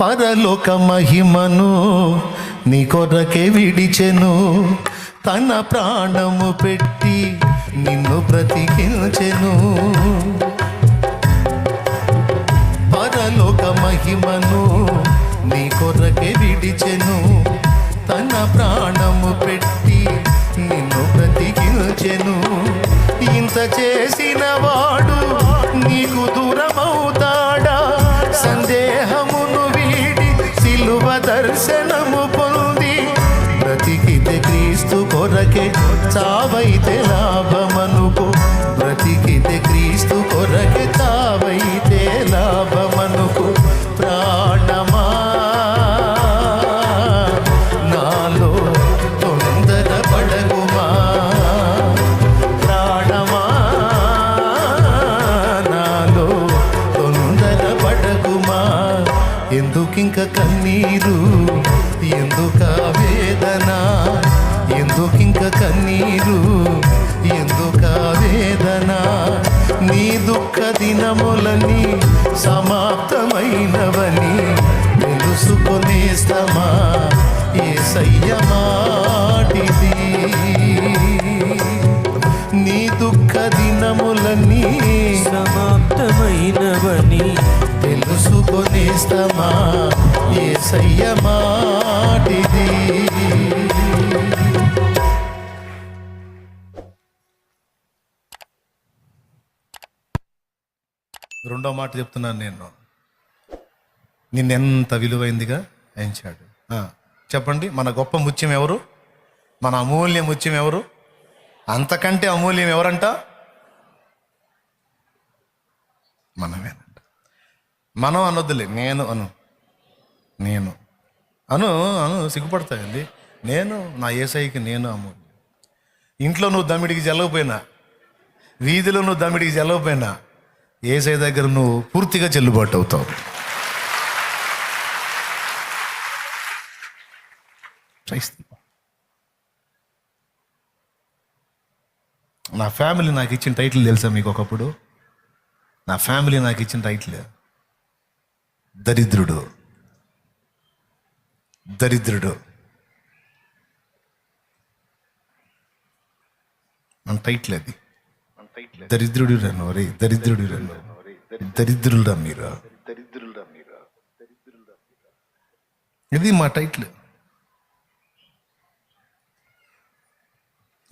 పరలోక మహిమను నీ కొరకే విడిచెను. తన ప్రాణము పెట్టి నిన్ను బ్రతికించెను. పరలోక మహిమను నీ కొరకే విడిచెను. తన ప్రాణము పెట్టి నిన్ను బ్రతికించెను. ఇంత చేసిన వాడు దర్శనము పొంది బ్రతికితే క్రీస్తు కొరకే చావైతే ఎందుకింక కన్నీరు? ఎందుక వేదన? ఎందుకింక కన్నీరు? ఎందుక వేదన? నీ దుఃఖ దినములని సమాప్తమైనవని తెలుసుకొనేస్తమా ఏ మాటిది. నీ దుఃఖ దినములన్నీ తెలుసుకొనేస్తమా ఏ మాటిది? రెండో మాట చెప్తున్నాను నేను. నిన్నెంత విలువైందిగా ఎంచాడు చెప్పండి మన గొప్ప ముత్యం ఎవరు? మన అమూల్య ముత్యం ఎవరు? అంతకంటే అమూల్యం ఎవరంట? మనమేనా మనం అనొద్దులే నేను అను. నేను. అను అను సిగ్గుపడతాయండి. నేను నా ఏసైకి నేను అమ్ము ఇంట్లో నువ్వు దమ్మిడికి జల్లకపోయినా వీధిలో నువ్వు దమ్మిడికి జల్లకపోయినా ఏసై దగ్గర నువ్వు పూర్తిగా చెల్లుబాటు అవుతావు. నా ఫ్యామిలీ నాకు ఇచ్చిన టైటిల్ తెలుసా మీకు ఒకప్పుడు? నా ఫ్యామిలీ నాకు ఇచ్చిన టైటిల్. దరిద్రుడు. దరిద్రుడు. మన టైటిల్ అది. దరిద్రుడు రన్ను రే దరిద్రుడు రన్ను దరిద్రులరా మీరు. ఇది మా టైటిల్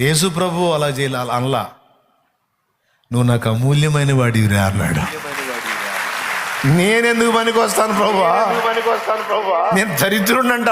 యేసు ప్రభు అలా చేయాలి అలా అనలా. నువ్వు నాకు అమూల్యమైన వాడివి రా అన్నాడు. నేనెందుకు పనికి వస్తాను ప్రభు? నేను దరిద్రుడినంట